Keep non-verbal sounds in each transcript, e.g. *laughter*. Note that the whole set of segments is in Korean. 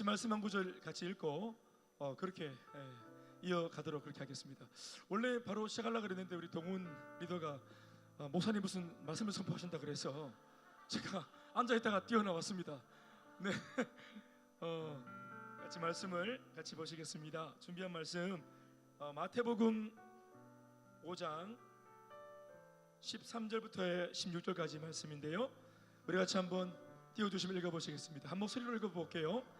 같이 말씀 한 구절 같이 읽고 어, 그렇게 예, 이어가도록 그렇게 하겠습니다. 원래 바로 시작하려고 그랬는데 우리 동훈 리더가 어, 목사님 무슨 말씀을 선포하신다 그래서 제가 *laughs* 앉아 있다가 뛰어나왔습니다. 네, *laughs* 어, 같이 말씀을 같이 보시겠습니다. 준비한 말씀 어, 마태복음 5장 13절부터 16절까지 말씀인데요. 우리 같이 한번 띄워주시면 읽어보시겠습니다. 한 목소리로 읽어볼게요.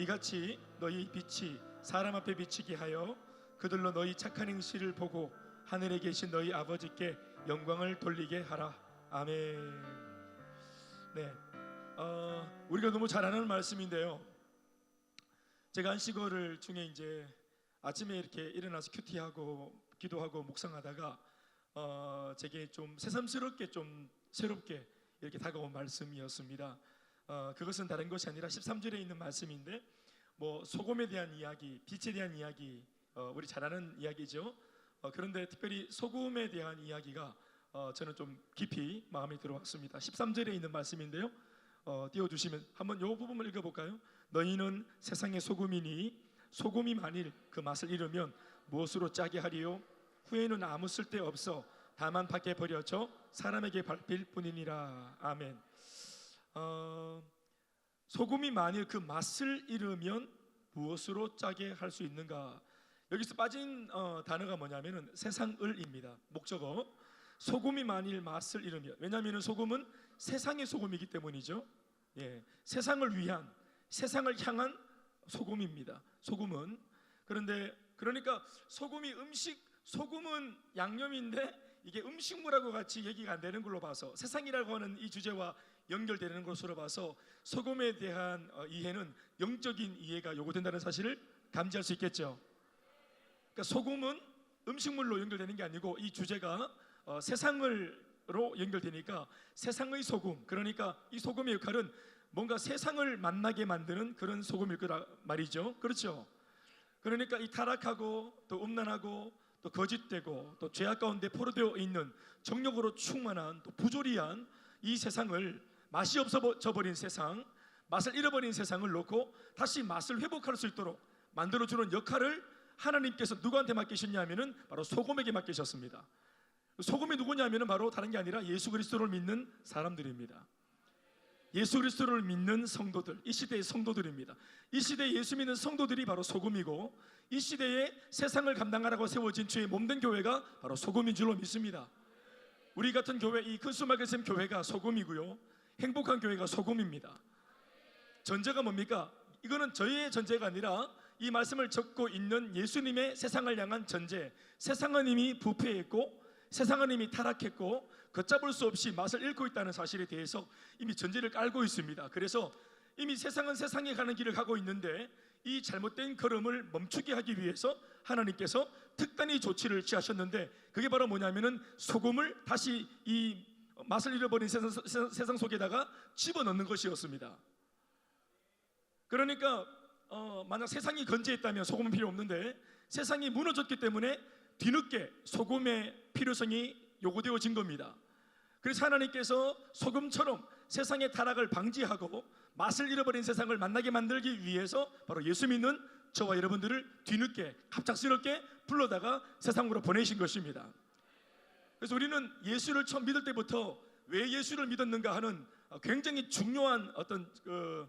이같이 너희 빛이 사람 앞에 비치게 하여 그들로 너희 착한 행실을 보고 하늘에 계신 너희 아버지께 영광을 돌리게 하라. 아멘. 네. 어, 우리가 너무 잘 아는 말씀인데요. 제가 안식월을 중에 이제 아침에 이렇게 일어나서 큐티하고 기도하고 묵상하다가 어, 제게 좀 새삼스럽게 좀 새롭게 이렇게 다가온 말씀이었습니다. 어, 그것은 다른 것이 아니라 13절에 있는 말씀인데 뭐 소금에 대한 이야기, 빛에 대한 이야기, 어, 우리 잘 아는 이야기죠. 어, 그런데 특별히 소금에 대한 이야기가 어, 저는 좀 깊이 마음에 들어왔습니다. 13절에 있는 말씀인데요. 어, 띄워주시면 한번 이 부분을 읽어볼까요? 너희는 세상의 소금이니 소금이 만일 그 맛을 잃으면 무엇으로 짜게 하리요? 후에는 아무 쓸데 없어 다만 밖에 버려져 사람에게 밟힐 뿐이니라 아멘. 어, 소금이 만일 그 맛을 잃으면 무엇으로 짜게 할 수 있는가? 여기서 빠진 어, 단어가 뭐냐면은 세상을입니다. 목적어. 소금이 만일 맛을 잃으면 왜냐하면 소금은 세상의 소금이기 때문이죠. 예, 세상을 위한 세상을 향한 소금입니다. 소금은 그런데 그러니까 소금이 음식 소금은 양념인데 이게 음식물하고 같이 얘기가 안 되는 걸로 봐서 세상이라고 하는 이 주제와 연결되는 것으로 봐서 소금에 대한 어, 이해는 영적인 이해가 요구된다는 사실을 감지할 수 있겠죠. 그러니까 소금은 음식물로 연결되는 게 아니고 이 주제가 어, 세상을로 연결되니까 세상의 소금 그러니까 이 소금의 역할은 뭔가 세상을 만나게 만드는 그런 소금일 거라 말이죠. 그렇죠. 그러니까 이 타락하고 또 음란하고 또 거짓되고 또 죄악 가운데 포로되어 있는 정욕으로 충만한 또 부조리한 이 세상을 맛이 없어져 버린 세상, 맛을 잃어버린 세상을 놓고 다시 맛을 회복할 수 있도록 만들어 주는 역할을 하나님께서 누구한테 맡기셨냐면은 바로 소금에게 맡기셨습니다. 소금이 누구냐면은 바로 다른 게 아니라 예수 그리스도를 믿는 사람들입니다. 예수 그리스도를 믿는 성도들, 이 시대의 성도들입니다. 이 시대에 예수 믿는 성도들이 바로 소금이고 이 시대에 세상을 감당하라고 세워진 주의 몸된 교회가 바로 소금인 줄로 믿습니다. 우리 같은 교회, 이 큰수마게샘 교회가 소금이고요. 행복한 교회가 소금입니다. 전제가 뭡니까? 이거는 저희의 전제가 아니라 이 말씀을 적고 있는 예수님의 세상을 향한 전제. 세상은 이미 부패했고 세상은 이미 타락했고 걷잡을 수 없이 맛을 잃고 있다는 사실에 대해서 이미 전제를 깔고 있습니다. 그래서 이미 세상은 세상에 가는 길을 가고 있는데 이 잘못된 걸음을 멈추게 하기 위해서 하나님께서 특단의 조치를 취하셨는데 그게 바로 뭐냐면은 소금을 다시 이 맛을 잃어버린 세상, 세상 속에다가 집어넣는 것이었습니다. 그러니까 어, 만약 세상이 건재했다면 소금은 필요 없는데 세상이 무너졌기 때문에 뒤늦게 소금의 필요성이 요구되어진 겁니다. 그래서 하나님께서 소금처럼 세상의 타락을 방지하고 맛을 잃어버린 세상을 만나게 만들기 위해서 바로 예수 믿는 저와 여러분들을 뒤늦게 갑작스럽게 불러다가 세상으로 보내신 것입니다. 그래서 우리는 예수를 처음 믿을 때부터 왜 예수를 믿었는가 하는 굉장히 중요한 어떤 그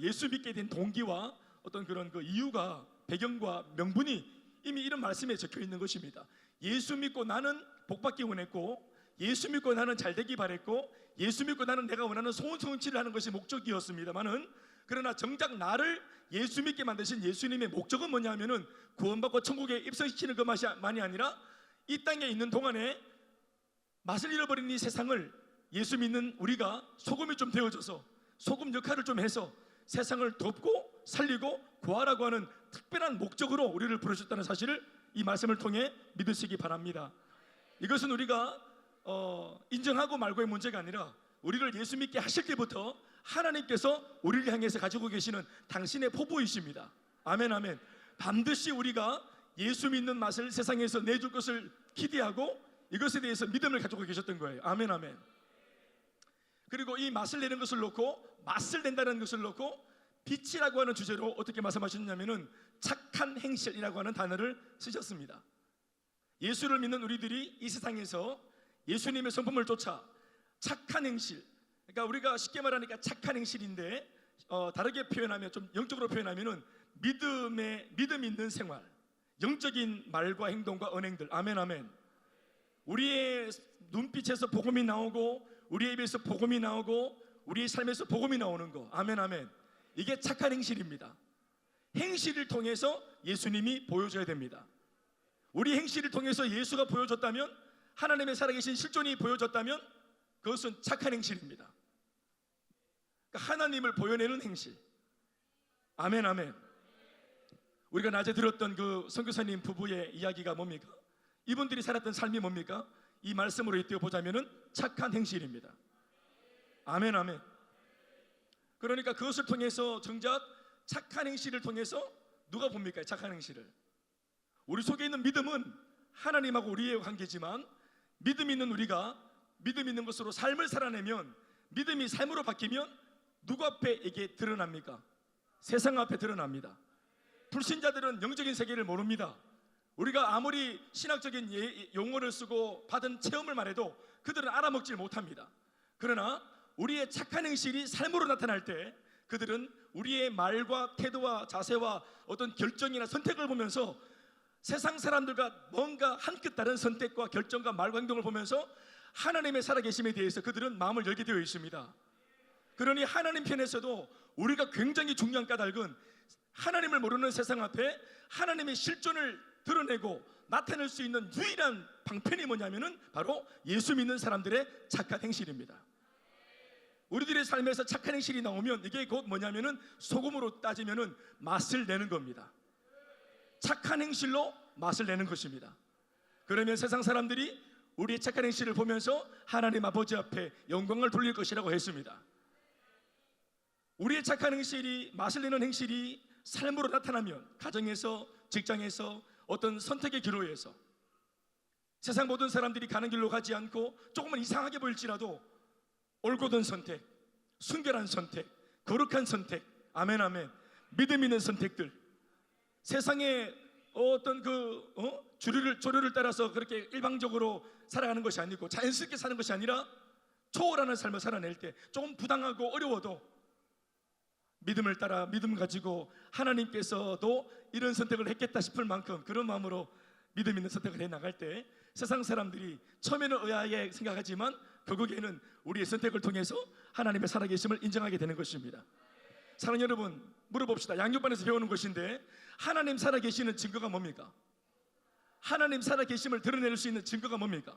예수 믿게 된 동기와 어떤 그런 그 이유가 배경과 명분이 이미 이런 말씀에 적혀 있는 것입니다. 예수 믿고 나는 복받기 원했고 예수 믿고 나는 잘 되기 바랬고 예수 믿고 나는 내가 원하는 소원 성취를 하는 것이 목적이었습니다만은 그러나 정작 나를 예수 믿게 만드신 예수님의 목적은 뭐냐면은 구원받고 천국에 입성시키는 것만이 아니라 이 땅에 있는 동안에 맛을 잃어버린 이 세상을 예수 믿는 우리가 소금이 좀 되어져서 소금 역할을 좀 해서 세상을 덮고 살리고 구하라고 하는 특별한 목적으로 우리를 부르셨다는 사실을 이 말씀을 통해 믿으시기 바랍니다. 이것은 우리가 어, 인정하고 말고의 문제가 아니라 우리를 예수 믿게 하실 때부터 하나님께서 우리를 향해서 가지고 계시는 당신의 포부이십니다. 아멘 아멘. 반드시 우리가 예수 믿는 맛을 세상에서 내줄 것을 기대하고 이것에 대해서 믿음을 가지고 계셨던 거예요. 아멘 아멘. 그리고 이 맛을 내는 것을 놓고 맛을 낸다는 것을 놓고 빛이라고 하는 주제로 어떻게 말씀하셨냐면은 착한 행실이라고 하는 단어를 쓰셨습니다. 예수를 믿는 우리들이 이 세상에서 예수님의 성품을 쫓아 착한 행실. 그러니까 우리가 쉽게 말하니까 착한 행실인데 어, 다르게 표현하면 좀 영적으로 표현하면은 믿음의 믿음 있는 생활, 영적인 말과 행동과 언행들. 아멘 아멘. 우리의 눈빛에서 복음이 나오고 우리의 입에서 복음이 나오고 우리의 삶에서 복음이 나오는 거. 아멘 아멘. 이게 착한 행실입니다. 행실을 통해서 예수님이 보여줘야 됩니다. 우리 행실을 통해서 예수가 보여줬다면 하나님의 살아계신 실존이 보여줬다면 그것은 착한 행실입니다. 그러니까 하나님을 보여내는 행실. 아멘 아멘. 우리가 낮에 들었던 그 선교사님 부부의 이야기가 뭡니까? 이분들이 살았던 삶이 뭡니까? 이 말씀으로 잇대어 보자면은 착한 행실입니다. 아멘 아멘. 그러니까 그것을 통해서 정작 착한 행실을 통해서 누가 봅니까? 착한 행실을. 우리 속에 있는 믿음은 하나님하고 우리의 관계지만 믿음 있는 우리가 믿음 있는 것으로 삶을 살아내면 믿음이 삶으로 바뀌면 누구 앞에 이게 드러납니까? 세상 앞에 드러납니다. 불신자들은 영적인 세계를 모릅니다. 우리가 아무리 신학적인 예- 용어를 쓰고 받은 체험을 말해도 그들은 알아먹질 못합니다. 그러나 우리의 착한 행실이 삶으로 나타날 때 그들은 우리의 말과 태도와 자세와 어떤 결정이나 선택을 보면서 세상 사람들과 뭔가 한 끗 다른 선택과 결정과 말과 행동을 보면서 하나님의 살아계심에 대해서 그들은 마음을 열게 되어 있습니다. 그러니 하나님 편에서도 우리가 굉장히 중요한 까닭은 하나님을 모르는 세상 앞에 하나님의 실존을 드러내고 나타낼 수 있는 유일한 방편이 뭐냐면은 바로 예수 믿는 사람들의 착한 행실입니다. 우리들의 삶에서 착한 행실이 나오면 이게 곧 뭐냐면은 소금으로 따지면은 맛을 내는 겁니다. 착한 행실로 맛을 내는 것입니다. 그러면 세상 사람들이 우리의 착한 행실을 보면서 하나님 아버지 앞에 영광을 돌릴 것이라고 했습니다. 우리의 착한 행실이 맛을 내는 행실이 삶으로 나타나면 가정에서 직장에서 어떤 선택의 기로에서 세상 모든 사람들이 가는 길로 가지 않고 조금은 이상하게 보일지라도 올곧은 선택, 순결한 선택, 거룩한 선택, 아멘 아멘, 믿음 있는 선택들, 세상에 어떤 그 어? 주류를 조류를 따라서 그렇게 일방적으로 살아가는 것이 아니고 자연스럽게 사는 것이 아니라 초월하는 삶을 살아낼 때 조금 부당하고 어려워도 믿음을 따라 믿음 가지고 하나님께서도 이런 선택을 했겠다 싶을 만큼 그런 마음으로 믿음 있는 선택을 해 나갈 때 세상 사람들이 처음에는 의아하게 생각하지만 결국에는 우리의 선택을 통해서 하나님의 살아계심을 인정하게 되는 것입니다. 사랑하는 여러분 물어봅시다. 양육반에서 배우는 것인데 하나님 살아계시는 증거가 뭡니까? 하나님 살아계심을 드러낼 수 있는 증거가 뭡니까?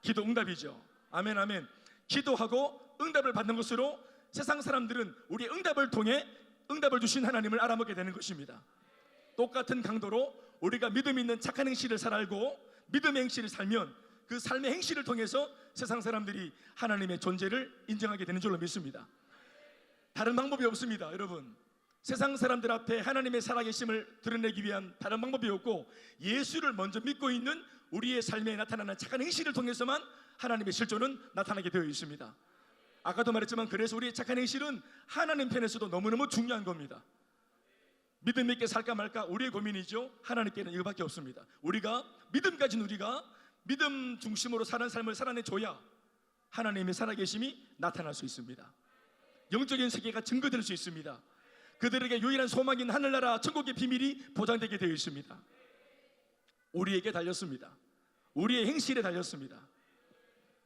기도 응답이죠. 아멘 아멘. 기도하고 응답을 받는 것으로 세상 사람들은 우리의 응답을 통해 응답을 주신 하나님을 알아먹게 되는 것입니다. 똑같은 강도로 우리가 믿음 있는 착한 행실을 살알고 믿음의 행실을 살면 그 삶의 행실을 통해서 세상 사람들이 하나님의 존재를 인정하게 되는 줄로 믿습니다. 다른 방법이 없습니다, 여러분. 세상 사람들 앞에 하나님의 살아계심을 드러내기 위한 다른 방법이 없고 예수를 먼저 믿고 있는 우리의 삶에 나타나는 착한 행실을 통해서만 하나님의 실존은 나타나게 되어 있습니다. 아까도 말했지만 그래서 우리의 착한 행실은 하나님 편에서도 너무너무 중요한 겁니다. 믿음 있게 살까 말까 우리의 고민이죠. 하나님께는 이거밖에 없습니다. 우리가 믿음 가진 우리가 믿음 중심으로 사는 삶을 살아내줘야 하나님의 살아계심이 나타날 수 있습니다. 영적인 세계가 증거될 수 있습니다. 그들에게 유일한 소망인 하늘나라 천국의 비밀이 보장되게 되어 있습니다. 우리에게 달렸습니다. 우리의 행실에 달렸습니다.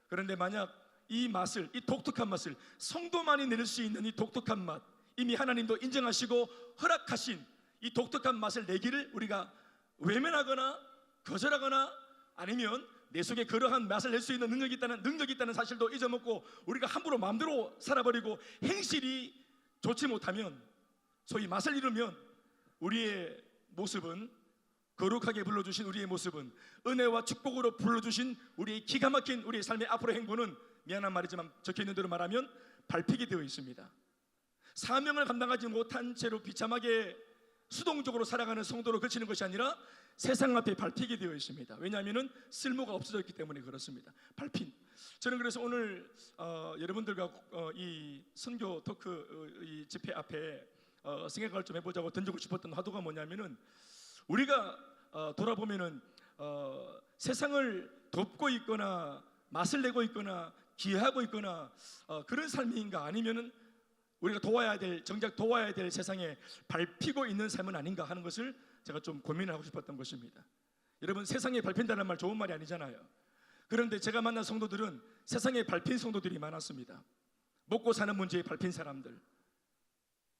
그런데 만약 이 맛을, 이 독특한 맛을 성도만이 내릴 수 있는 이 독특한 맛, 이미 하나님도 인정하시고 허락하신 이 독특한 맛을 내기를 우리가 외면하거나 거절하거나 아니면 내 속에 그러한 맛을 낼 수 있는 능력이 있다는 능력이 있다는 사실도 잊어먹고 우리가 함부로 마음대로 살아버리고 행실이 좋지 못하면 소위 맛을 잃으면 우리의 모습은 거룩하게 불러주신 우리의 모습은 은혜와 축복으로 불러주신 우리의 기가 막힌 우리의 삶의 앞으로 행보는 미안한 말이지만 적혀 있는 대로 말하면 밟히게 되어 있습니다. 사명을 감당하지 못한 채로 비참하게 수동적으로 살아가는 성도로 그치는 것이 아니라 세상 앞에 밟히게 되어 있습니다. 왜냐하면 쓸모가 없어졌기 때문에 그렇습니다. 밟힌. 저는 그래서 오늘 어, 여러분들과 어, 이 선교 토크 어, 이 집회 앞에 어, 생각을 좀 해보자고 던지고 싶었던 화두가 뭐냐면은 우리가 어, 돌아보면은 어, 세상을 돕고 있거나 맛을 내고 있거나 기여하고 있거나 어, 그런 삶인가 아니면은 우리가 도와야 될 정작 도와야 될 세상에 밟히고 있는 삶은 아닌가 하는 것을 제가 좀 고민하고 싶었던 것입니다. 여러분 세상에 밟힌다는 말 좋은 말이 아니잖아요. 그런데 제가 만난 성도들은 세상에 밟힌 성도들이 많았습니다. 먹고 사는 문제에 밟힌 사람들,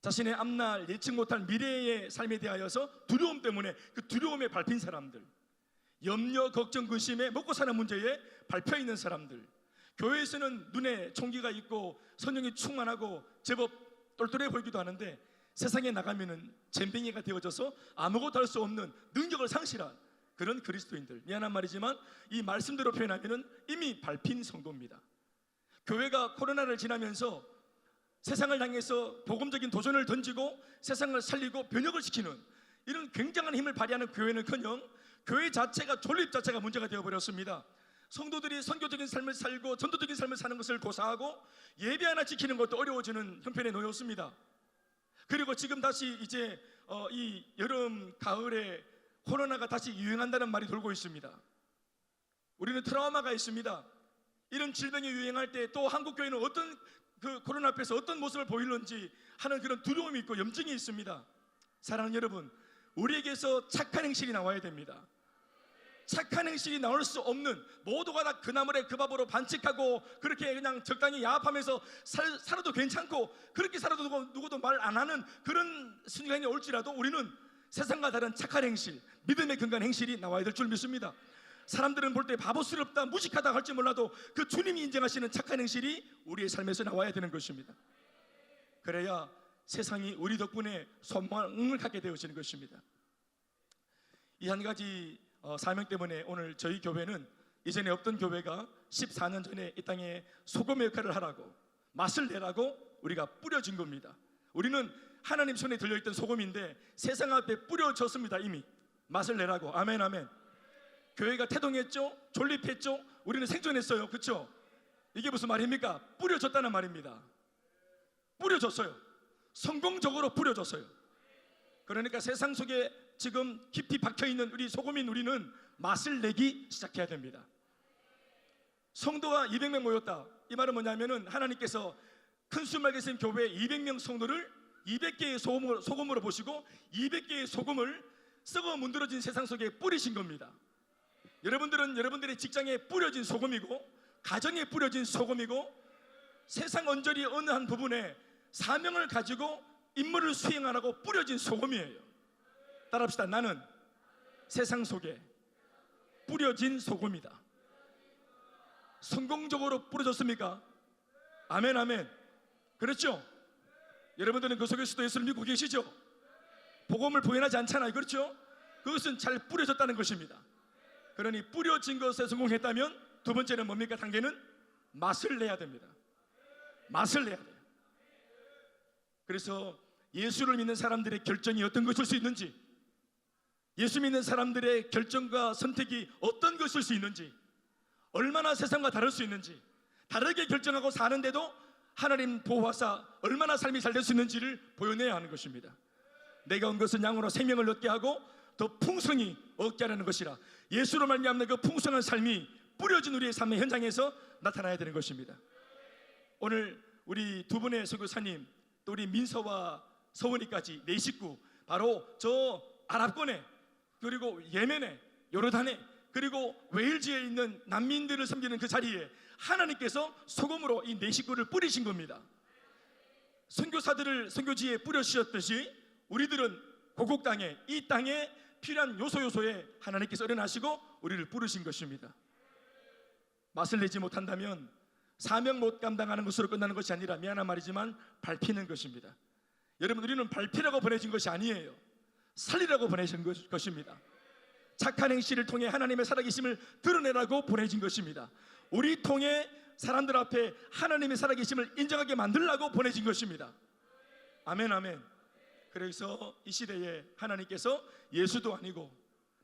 자신의 앞날 예측 못할 미래의 삶에 대하여서 두려움 때문에 그 두려움에 밟힌 사람들, 염려, 걱정, 근심에 먹고 사는 문제에 밟혀 있는 사람들, 교회에서는 눈에 총기가 있고 성령이 충만하고 제법 똘똘해 보이기도 하는데 세상에 나가면은 잼뱅이가 되어져서 아무것도 할 수 없는 능력을 상실한 그런 그리스도인들 미안한 말이지만 이 말씀대로 표현하면은 이미 밟힌 성도입니다. 교회가 코로나를 지나면서 세상을 향해서 복음적인 도전을 던지고 세상을 살리고 변혁을 시키는 이런 굉장한 힘을 발휘하는 교회는커녕 교회 자체가 존립 자체가 문제가 되어 버렸습니다. 성도들이 선교적인 삶을 살고 전도적인 삶을 사는 것을 고사하고 예배 하나 지키는 것도 어려워지는 형편에 놓였습니다. 그리고 지금 다시 이제 어, 이 여름 가을에 코로나가 다시 유행한다는 말이 돌고 있습니다. 우리는 트라우마가 있습니다. 이런 질병이 유행할 때 또 한국 교회는 어떤 그 코로나 앞에서 어떤 모습을 보이는지 하는 그런 두려움이 있고 염증이 있습니다. 사랑하는 여러분, 우리에게서 착한 행실이 나와야 됩니다. 착한 행실이 나올 수 없는 모두가 다 그 나물에 그 밥으로 반칙하고 그렇게 그냥 적당히 야합하면서 살, 살아도 괜찮고 그렇게 살아도 누구, 누구 도 말 안 하는 그런 순간이 올지라도 우리는 세상과 다른 착한 행실, 믿음의 근간 행실이 나와야 될 줄 믿습니다. 사람들은 볼 때 바보스럽다, 무식하다 할지 몰라도 그 주님이 인정하시는 착한 행실이 우리의 삶에서 나와야 되는 것입니다. 그래야 세상이 우리 덕분에 소망을 갖게 되어지는 것입니다. 이 한 가지 어, 사명 때문에 오늘 저희 교회는 이전에 없던 교회가 14년 전에 이 땅에 소금의 역할을 하라고 맛을 내라고 우리가 뿌려진 겁니다. 우리는 하나님 손에 들려있던 소금인데 세상 앞에 뿌려졌습니다 이미 맛을 내라고 아멘 아멘. 교회가 태동했죠, 존립했죠. 우리는 생존했어요, 그렇죠? 이게 무슨 말입니까? 뿌려졌다는 말입니다. 뿌려졌어요. 성공적으로 뿌려졌어요. 그러니까 세상 속에 지금 깊이 박혀 있는 우리 소금인 우리는 맛을 내기 시작해야 됩니다. 성도가 200명 모였다. 이 말은 뭐냐면은 하나님께서 큰 수말게 생 교회 200명 성도를 200개의 소금으로, 소금으로 보시고 200개의 소금을 썩어 문드러진 세상 속에 뿌리신 겁니다. 여러분들은 여러분들의 직장에 뿌려진 소금이고 가정에 뿌려진 소금이고 세상 언저리 어느 한 부분에 사명을 가지고 임무를 수행하라고 뿌려진 소금이에요. 따라합시다. 나는 세상 속에 뿌려진 소금이다. 성공적으로 뿌려졌습니까? 아멘, 아멘. 그렇죠? 여러분들은 그 속에서도 예수를 믿고 계시죠? 복음을 부인하지 않잖아요. 그렇죠? 그것은 잘 뿌려졌다는 것입니다. 그러니 뿌려진 것에 성공했다면 두 번째는 뭡니까? 단계는 맛을 내야 됩니다. 맛을 내야 돼요. 그래서 예수를 믿는 사람들의 결정이 어떤 것일 수 있는지, 예수 믿는 사람들의 결정과 선택이 어떤 것일 수 있는지, 얼마나 세상과 다를 수 있는지, 다르게 결정하고 사는데도 하나님 보호하사 얼마나 삶이 잘 될 수 있는지를 보여내야 하는 것입니다. 내가 온 것은 양으로 생명을 얻게 하고 더 풍성히 얻게 하는 것이라. 예수로 말미암는 그 풍성한 삶이 뿌려진 우리의 삶의 현장에서 나타나야 되는 것입니다. 오늘 우리 두 분의 선교사님 또 우리 민서와 서원이까지 네 식구 바로 저 아랍권에 그리고 예멘에 요르단에 그리고 웨일즈에 있는 난민들을 섬기는 그 자리에 하나님께서 소금으로 이 네 식구를 뿌리신 겁니다. 선교사들을 선교지에 뿌려주셨듯이 우리들은 고국 땅에 이 땅에 필요한 요소 요소에 하나님께서 어련하시고 우리를 부르신 것입니다. 맛을 내지 못한다면 사명 못 감당하는 것으로 끝나는 것이 아니라 미안한 말이지만 밟히는 것입니다. 여러분 우리는 발피라고 보내진 것이 아니에요. 살리라고 보내신 것- 것입니다. 착한 행실을 통해 하나님의 살아계심을 드러내라고 보내진 것입니다. 우리 통해 사람들 앞에 하나님의 살아계심을 인정하게 만들라고 보내진 것입니다. 아멘 아멘. 그래서 이 시대에 하나님께서 예수도 아니고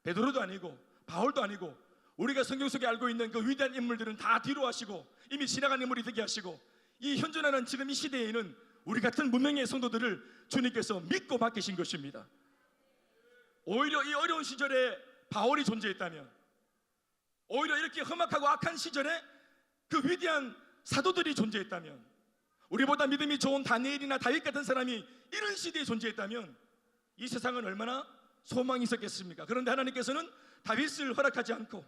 베드로도 아니고 바울도 아니고 우리가 성경 속에 알고 있는 그 위대한 인물들은 다 뒤로 하시고 이미 지나간 인물이 되게 하시고 이 현존하는 지금 이 시대에는 우리 같은 무명의 성도들을 주님께서 믿고 맡기신 것입니다. 오히려 이 어려운 시절에 바울이 존재했다면 오히려 이렇게 험악하고 악한 시절에 그 위대한 사도들이 존재했다면 우리보다 믿음이 좋은 다니엘이나 다윗 같은 사람이 이런 시대에 존재했다면 이 세상은 얼마나 소망이 있었겠습니까? 그런데 하나님께서는 다윗을 허락하지 않고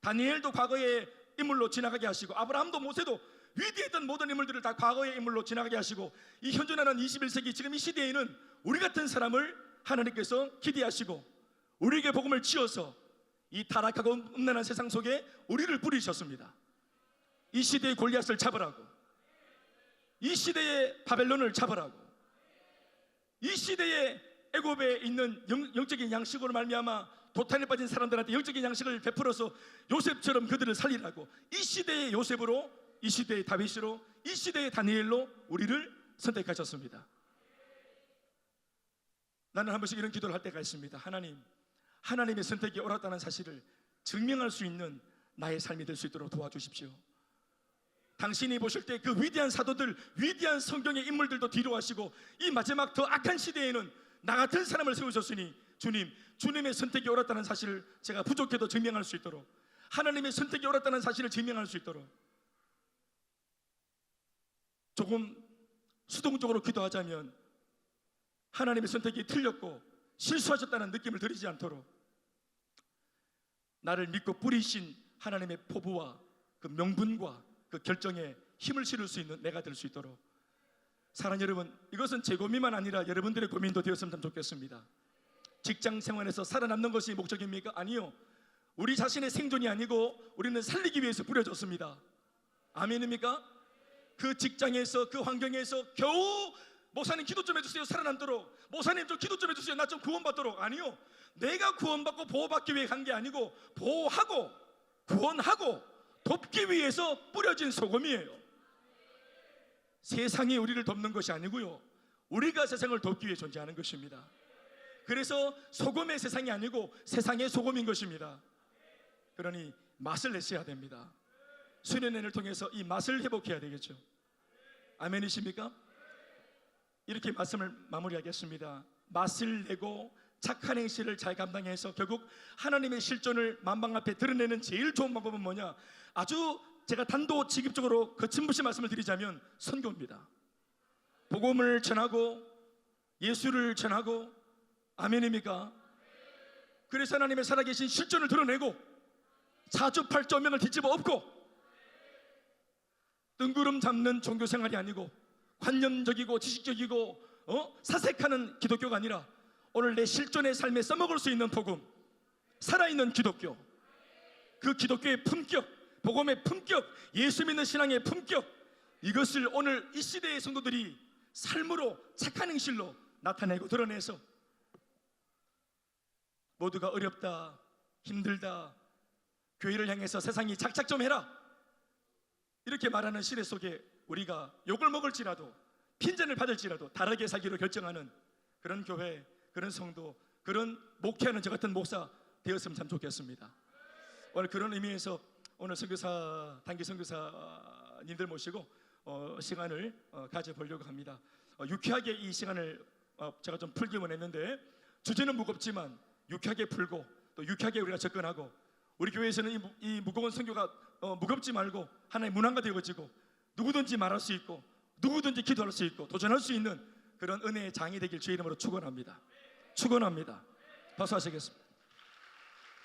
다니엘도 과거의 인물로 지나가게 하시고 아브라함도 모세도 위대했던 모든 인물들을 다 과거의 인물로 지나가게 하시고 이 현존하는 21세기 지금 이 시대에는 우리 같은 사람을 하나님께서 기대하시고 우리에게 복음을 지어서 이 타락하고 음란한 세상 속에 우리를 부리셨습니다. 이 시대의 골리앗을 잡으라고 이 시대의 바벨론을 잡으라고 이 시대의 애굽에 있는 영, 영적인 양식으로 말미암아 도탄에 빠진 사람들한테 영적인 양식을 베풀어서 요셉처럼 그들을 살리라고 이 시대의 요셉으로 이 시대의 다윗으로 이 시대의 다니엘로 우리를 선택하셨습니다. 나는 한 번씩 이런 기도를 할 때가 있습니다. 하나님, 하나님의 선택이 옳았다는 사실을 증명할 수 있는 나의 삶이 될 수 있도록 도와주십시오. 당신이 보실 때 그 위대한 사도들, 위대한 성경의 인물들도 뒤로 하시고 이 마지막 더 악한 시대에는 나 같은 사람을 세우셨으니 주님, 주님의 선택이 옳았다는 사실을 제가 부족해도 증명할 수 있도록 하나님의 선택이 옳았다는 사실을 증명할 수 있도록 조금 수동적으로 기도하자면 하나님의 선택이 틀렸고 실수하셨다는 느낌을 들이지 않도록 나를 믿고 뿌리신 하나님의 포부와 그 명분과 그 결정에 힘을 실을 수 있는 내가 될 수 있도록 사랑 여러분 이것은 제 고민만 아니라 여러분들의 고민도 되었으면 참 좋겠습니다 직장 생활에서 살아남는 것이 목적입니까? 아니요 우리 자신의 생존이 아니고 우리는 살리기 위해서 뿌려졌습니다 아멘입니까? 그 직장에서 그 환경에서 겨우 목사님 기도 좀 해주세요. 살아남도록. 목사님 좀 기도 좀 해주세요. 나 좀 구원받도록. 아니요. 내가 구원받고 보호받기 위해 간 게 아니고 보호하고 구원하고 돕기 위해서 뿌려진 소금이에요. 세상이 우리를 돕는 것이 아니고요. 우리가 세상을 돕기 위해 존재하는 것입니다. 그래서 소금의 세상이 아니고 세상의 소금인 것입니다. 그러니 맛을 내셔야 됩니다. 수련회를 통해서 이 맛을 회복해야 되겠죠. 아멘이십니까? 이렇게 말씀을 마무리하겠습니다. 맛을 내고 착한 행실을 잘 감당해서 결국 하나님의 실존을 만방 앞에 드러내는 제일 좋은 방법은 뭐냐? 아주 제가 단도직입적으로 거침없이 말씀을 드리자면 선교입니다. 복음을 전하고 예수를 전하고 아멘입니까? 그래서 하나님의 살아계신 실존을 드러내고 사주팔조명을 뒤집어 엎고 뜬구름 잡는 종교 생활이 아니고 관념적이고 지식적이고 어? 사색하는 기독교가 아니라 오늘 내 실존의 삶에 써먹을 수 있는 복음 살아있는 기독교 그 기독교의 품격 복음의 품격 예수 믿는 신앙의 품격 이것을 오늘 이 시대의 성도들이 삶으로 착한 행실로 나타내고 드러내서 모두가 어렵다 힘들다 교회를 향해서 세상이 작작 좀 해라 이렇게 말하는 시대 속에 우리가 욕을 먹을지라도 핀잔을 받을지라도 다르게 살기로 결정하는 그런 교회, 그런 성도, 그런 목회하는 저 같은 목사 되었으면 참 좋겠습니다. 오늘 그런 의미에서 오늘 선교사 단기 선교사님들 모시고 어, 시간을 어, 가져보려고 합니다. 어, 유쾌하게 이 시간을 어, 제가 좀 풀기 원했는데 주제는 무겁지만 유쾌하게 풀고 또 유쾌하게 우리가 접근하고 우리 교회에서는 이, 무- 이 무거운 선교가 어, 무겁지 말고 하나의 문화가 되어지고 누구든지 말할 수 있고 누구든지 기도할 수 있고 도전할 수 있는 그런 은혜의 장이 되길 주의 이름으로 축원합니다. 축원합니다. 박수 하시겠습니다.